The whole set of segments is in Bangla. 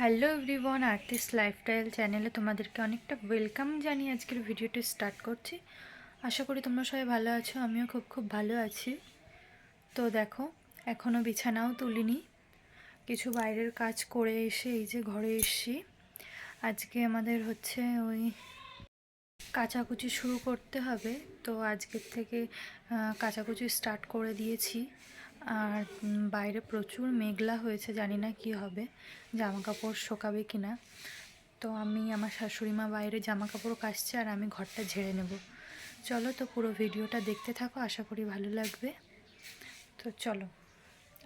হ্যালো এভরিওয়ান, আর্টিস্ট লাইফস্টাইল চ্যানেলে তোমাদেরকে অনেকটা ওয়েলকাম জানিয়ে আজকের ভিডিওটি স্টার্ট করছি। আশা করি তোমরা সবাই ভালো আছো, আমিও খুব খুব ভালো আছি। তো দেখো এখনও বিছানাও তুলিনি। কিছু বাইরের কাজ করে এসে এই যে ঘরে এসছি। আজকে আমাদের হচ্ছে ওই কাচাকুচি শুরু করতে হবে। তো আজকের থেকে কাচাকুচি স্টার্ট করে দিয়েছি। আর বাইরে প্রচুর মেঘলা হয়েছে, জানি না কি হবে জামা কাপড় শোকাবে কি না। তো আমি আমার শাশুড়ি মা বাইরে জামা কাপড় কাচছে আর আমি ঘরটা ঝেড়ে নেব। চলো তো পুরো ভিডিওটা দেখতে থাকো, আশা করি ভালো লাগবে। তো চলো,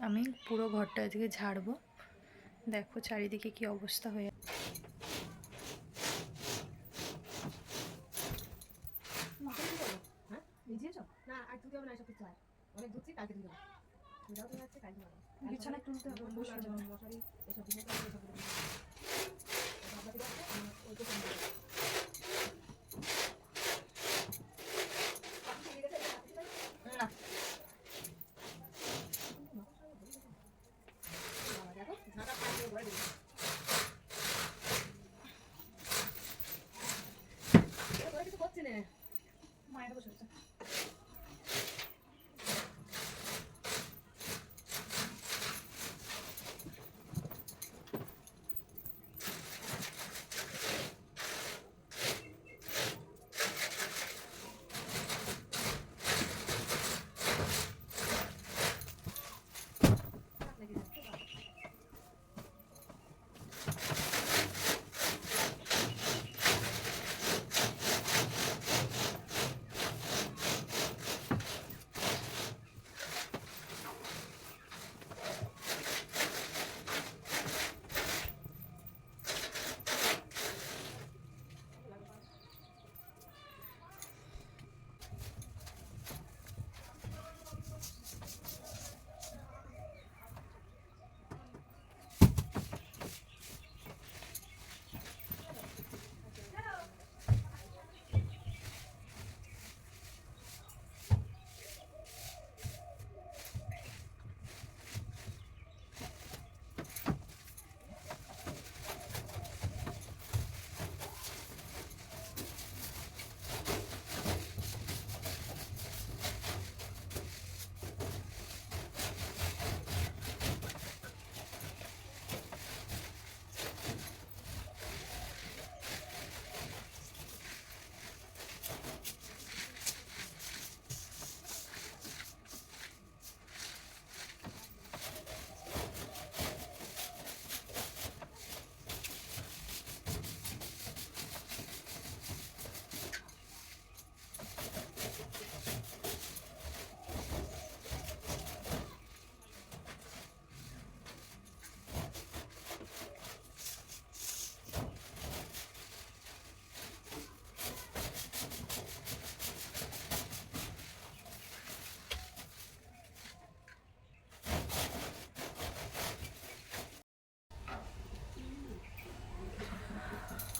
আমি পুরো ঘরটা আজকে ঝাড়বো। দেখো চারিদিকে কি অবস্থা হয়ে হ্যাঁ? না, আর হবে না এসব কিছু আর অনেক ধুচ্ছি কালকে ধুতে বিছানা তুলতে হবে, মশারি এসব জিনিস ওই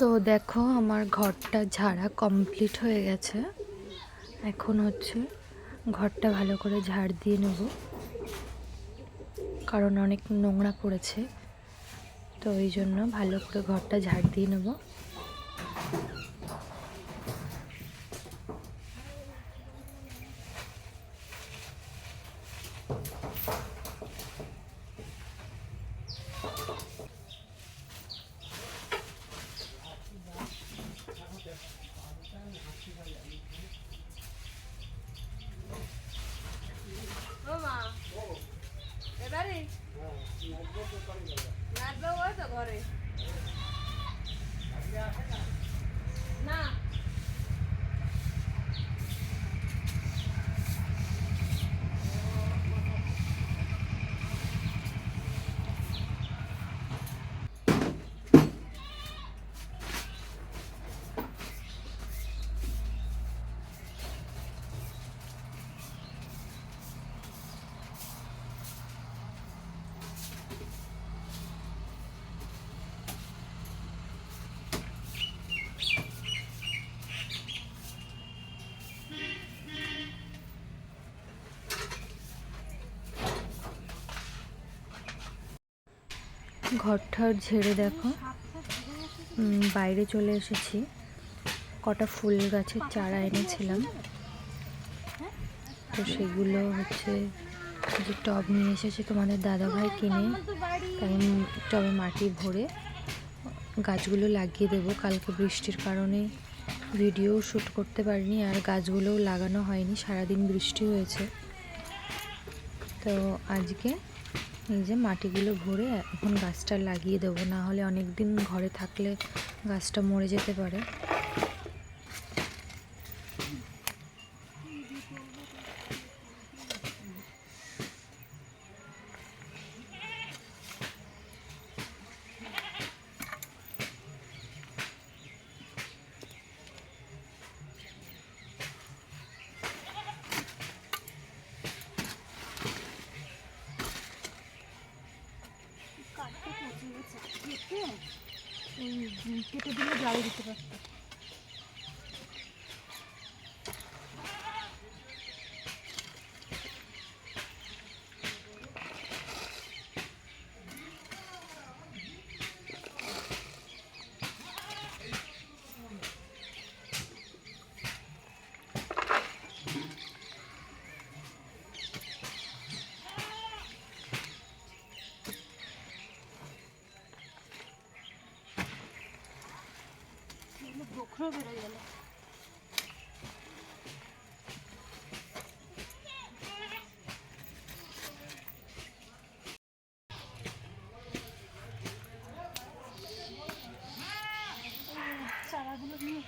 তো দেখো, আমার ঘরটা ঝাড়া কমপ্লিট হয়ে গেছে। এখন হচ্ছে ঘরটা ভালো করে ঝাড় দিয়ে নেব। কারণ অনেক নোংরা পড়েছে। তো ওই জন্য ভালো করে ঘরটা ঝাড় দিয়ে নেব। ঘরটার ঝেড়ে দেখো। বাইরে চলে এসেছি। কটা ফুল গাছের চারা এনেছিলাম। তো সেগুলো হচ্ছে যে টব নিয়ে এসেছে তোমাদের দাদাভাই কিনে। তাই টবে মাটি ভরে গাছগুলো লাগিয়ে দেবো। কালকে বৃষ্টির কারণে ভিডিও শ্যুট করতে পারিনি আর গাছগুলোও লাগানো হয়নি। সারাদিন বৃষ্টি হয়েছে। তো আজকে এই যে মাটিগুলো ভরে এখন গাছটা লাগিয়ে দেবো না হলে অনেক দিন ঘরে থাকলে গাছটা মরে যেতে পারে। Okay. বেরোয় গেল চারাগুলো নিয়ে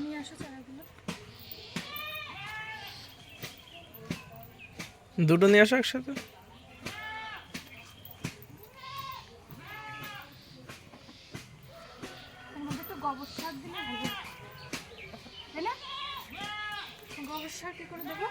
নিয়ে আসো চারাগুলো। দুটো নিয়ে আসো একসাথে এর মধ্যে তো গোবর সার দিলে হবে তাই না গোবর সার কি করে দেবো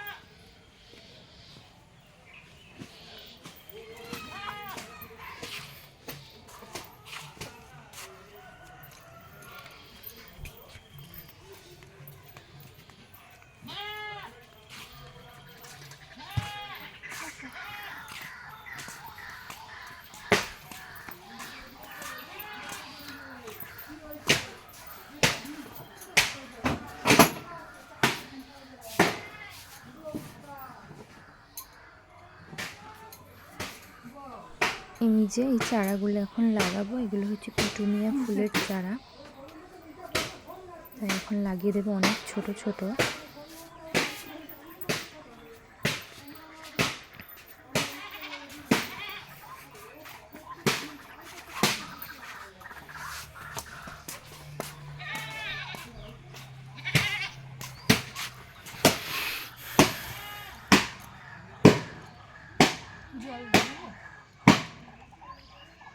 এই যে এই চারাগুলো এখন লাগাবো। এগুলো হচ্ছে পিটুনিয়া ফুলের চারা। তাই এখন লাগিয়ে দেবো অনেক ছোট ছোট। জল দেবো জল দিতে হবে? বের করব বুঝি কাছিটা বের করব কাছিটা এ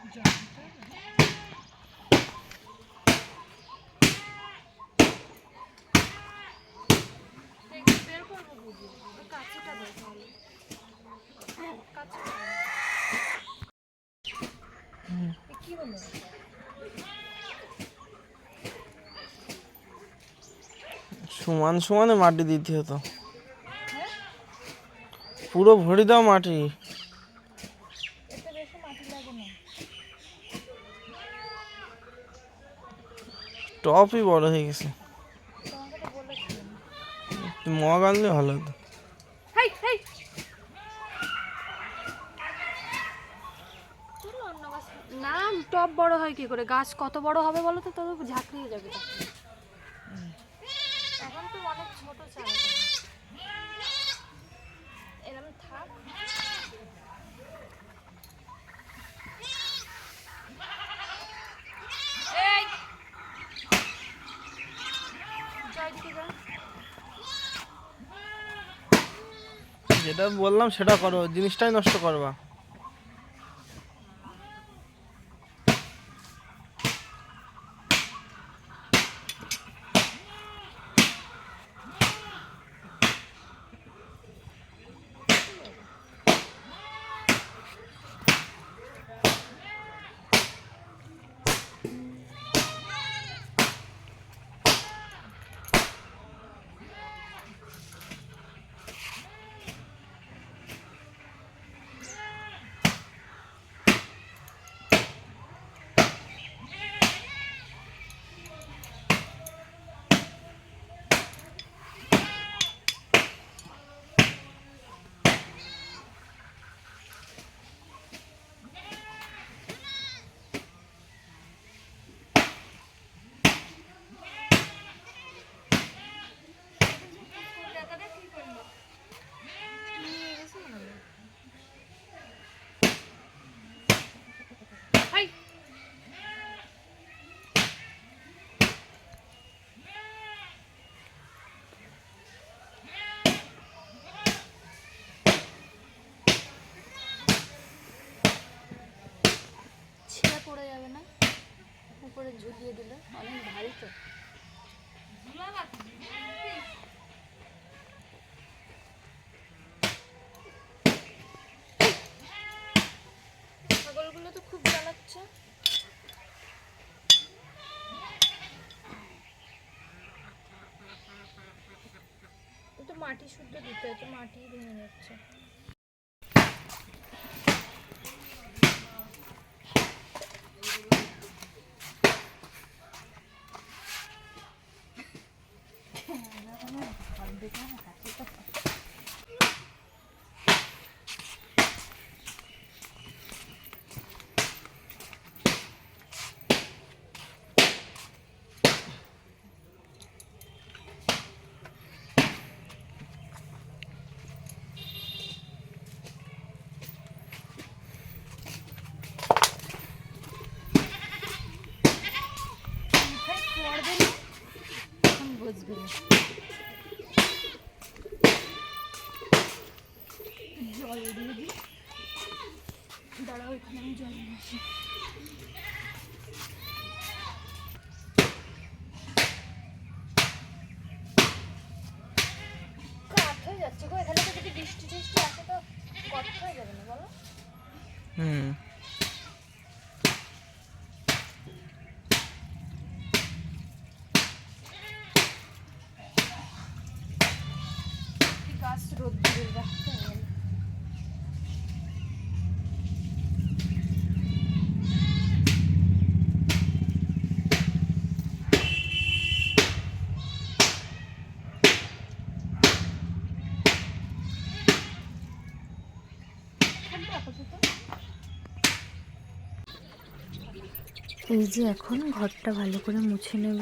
সমান সমানে মাটি দিতে হতো। পুরো ভরি দাও মাটি এতে বেশি মাটি লাগে না টপই বড় হয়ে গেছে। মগ আনলে ভালো হতো। না, টপ বড় হয় কি করে? গাছ কত বড় হবে বলো তো? তবে ঝাঁকড়িয়ে যাবে তখন। এখন তো অনেক ছোট চারা এরকম থাক এই জয় দিকে যা যেটা বললাম সেটা করো জিনিসটাই নষ্ট করবা। উপরে ঝুলিয়ে দিল। অনেক ভারী তো। ছাগলগুলো তো খুব জ্বালাচ্ছে। তো মাটি শুদ্ধ দিতে হয় মাটি ভেঙে যাচ্ছে মাথায় পড়বে না তখন বুঝবে না জল দিয়ে দাঁড়াও এখানে আমি জল নিয়ে আসি। এই যে এখন ঘরটা ভালো করে মুছে নেব।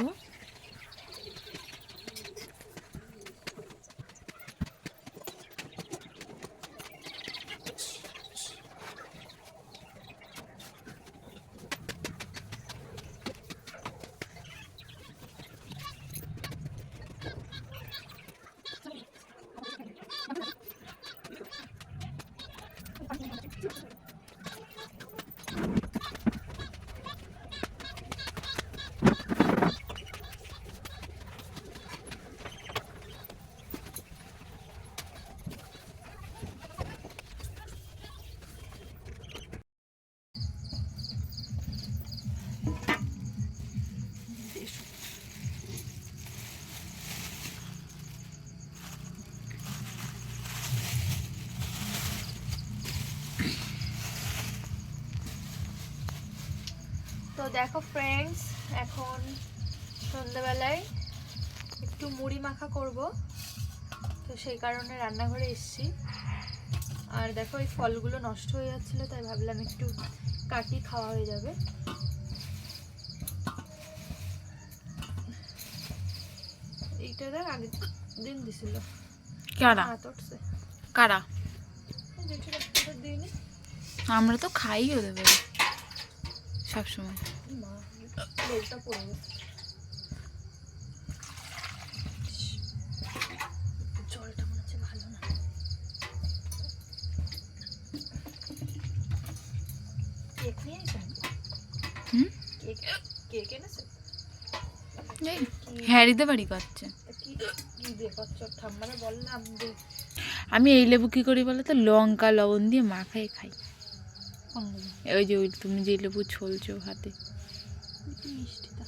দেখো ফ্রেন্ডস এখন সন্ধ্যাবেলায় একটু মুড়ি মাখা করব। তো সেই কারণে রান্নাঘরে এসেছি। আর দেখো এই ফলগুলো নষ্ট হয়ে যাচ্ছিল তাই ভাবলাম একটু কাটি খাওয়া হয়ে যাবে। এইটা দেখ আগের দিন দিছিল। কারা? হাত উঠছে কারা? আমরা তো খাই ওদের সবসময়। মা লোকটা পড়ে গেছে জলটা মনে হচ্ছে ভালো না কেক নিয়ে এসেছেন হুম কেক কেক এনেছে এই হ্যারিতে বাড়ি করছে কি কি দিয়ে করছ ঠাম্মারা বললাম আমি এই লেবু কি করি বলো তো লঙ্কা লবণ দিয়ে মাখাই খাই। ওই যে ওই তুমি যে লেবু ছলছো হাতে একটু মিষ্টিটা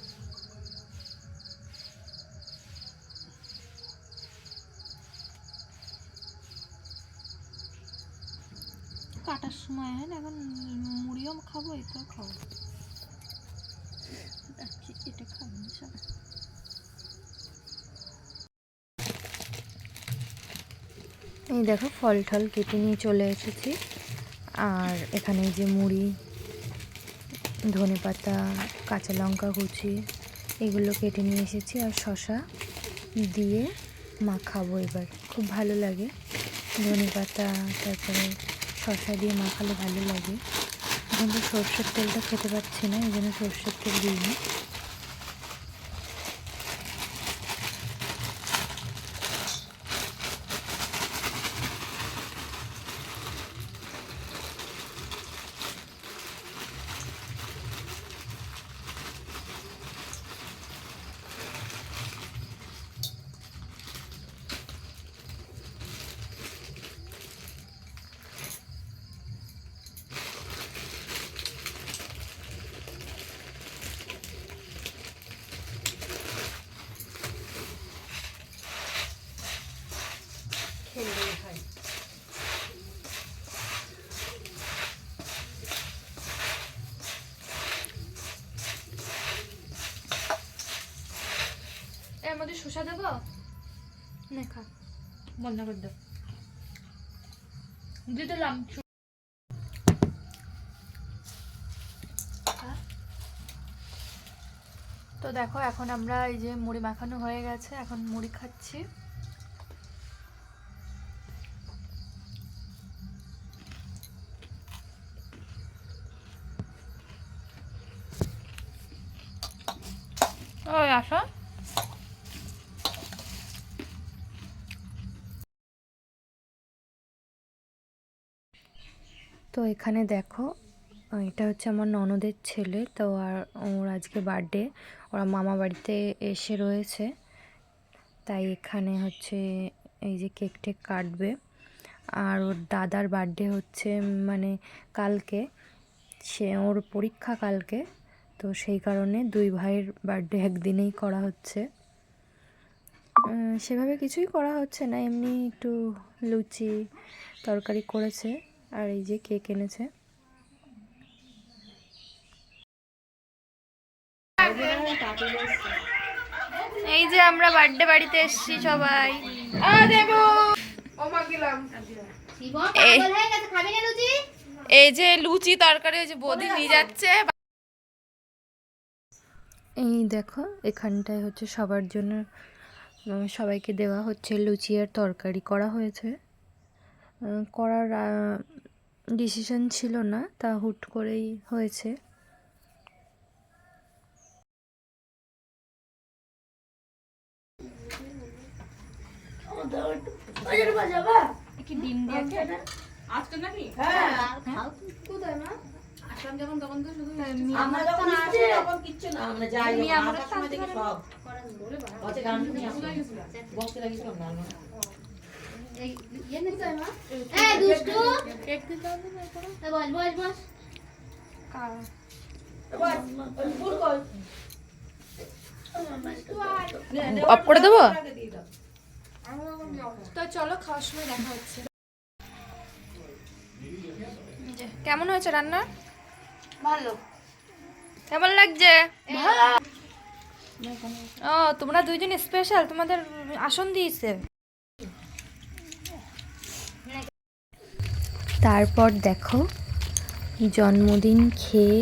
কাটার সময় হয় না এখন মুড়িও খাব এটাও খাব। দেখি, এটা খাব সব এই দেখো ফল টল কেটে নিয়ে চলে এসেছি। আর এখানে যে মুড়ি ধনে পাতা কাঁচা লঙ্কা কুচি, এগুলো কেটে নিয়ে এসেছি আর শশা দিয়ে মা খাব এবার। খুব ভালো লাগে। ধনে পাতা তারপরে শশা দিয়ে মাখালে ভালো লাগে। এখন তো সর্ষের তেলটা খেতে পাচ্ছি না এই জন্য সর্ষের তেল দিইনি। খেয়ে মধ্যে শসা দেবো? না খা। বন্ধ করে দাও দিয়ে দিলাম। তো দেখো এখন আমরা এই যে মুড়ি মাখানো হয়ে গেছে এখন মুড়ি খাচ্ছি। তো এখানে দেখো এটা হচ্ছে আমার ননদের ছেলে। তো আর ওর আজকে বার্থডে ওরা মামা বাড়িতে এসে রয়েছে। তাই এখানে হচ্ছে এই যে কেক টেক কাটবে। আর ওর দাদার বার্থডে হচ্ছে মানে কালকে। সে ওর পরীক্ষা কালকে। তো সেই কারণে দুই ভাইয়ের বার্থডে একদিনেই করা হচ্ছে। সেভাবে কিছুই করা হচ্ছে না। এমনি একটু লুচি, তরকারি করেছে। আর এই যে কেক এনেছে। এই যে আমরা বার্থডে বাড়িতে এসেছি সবাই। এই যে লুচি তরকারি ওই যে বৌদি নিয়ে যাচ্ছে। এই দেখো এখানটায় হচ্ছে সবার জন্য সবাইকে দেওয়া হচ্ছে লুচি আর তরকারি করা হয়েছে। করার ডিসিশন ছিল না তা হুট করেই হয়েছে। আসলাম যখন তখন তো শুধু আমরা যখন আসি তখন কিচ্ছু না। আমরা যাই সময় দেখি সব। গান শুনি আসলাম বক্সে লাগিয়েছিলাম না আমরা। অফ করে দেবো? তো চলো খাওয়ার সময় দেখা হচ্ছে। কেমন হয়েছে রান্না? ভালো। কেমন লাগছে? ও তোমরা দুইজন স্পেশাল তোমাদের আসন দিয়েছে। তারপর দেখো, জন্মদিন খেয়ে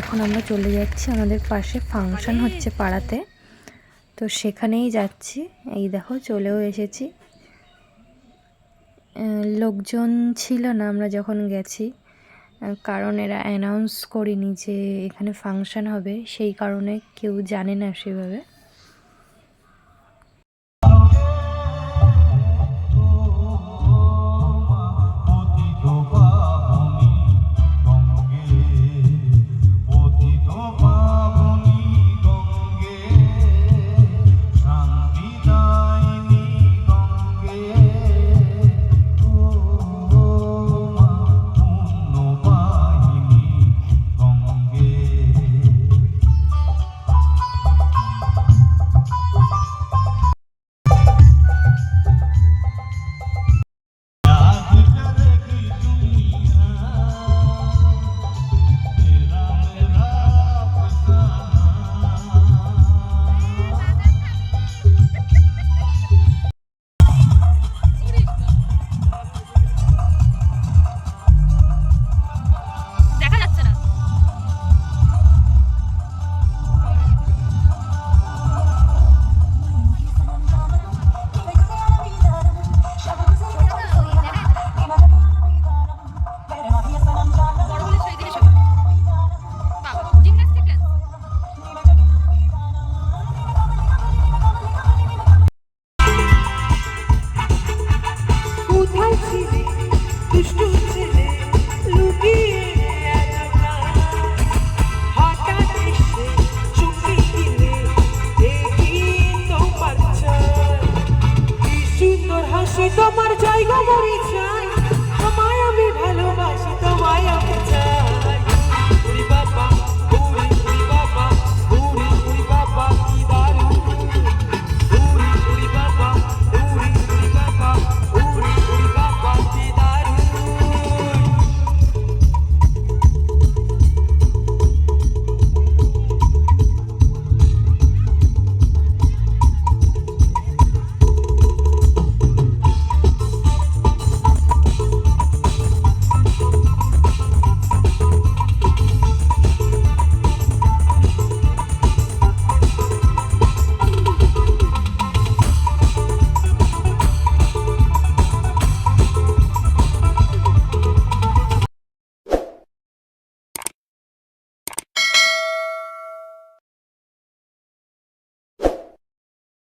এখন আমরা চলে যাচ্ছি আমাদের পাশে ফাংশন হচ্ছে পাড়াতে। তো সেখানেই যাচ্ছি। এই দেখো, চলেও এসেছি। লোকজন ছিল না আমরা যখন গেছি। কারণ এরা অ্যানাউন্স করিনি যে এখানে ফাংশন হবে। সেই কারণে কেউ জানে না সেভাবে।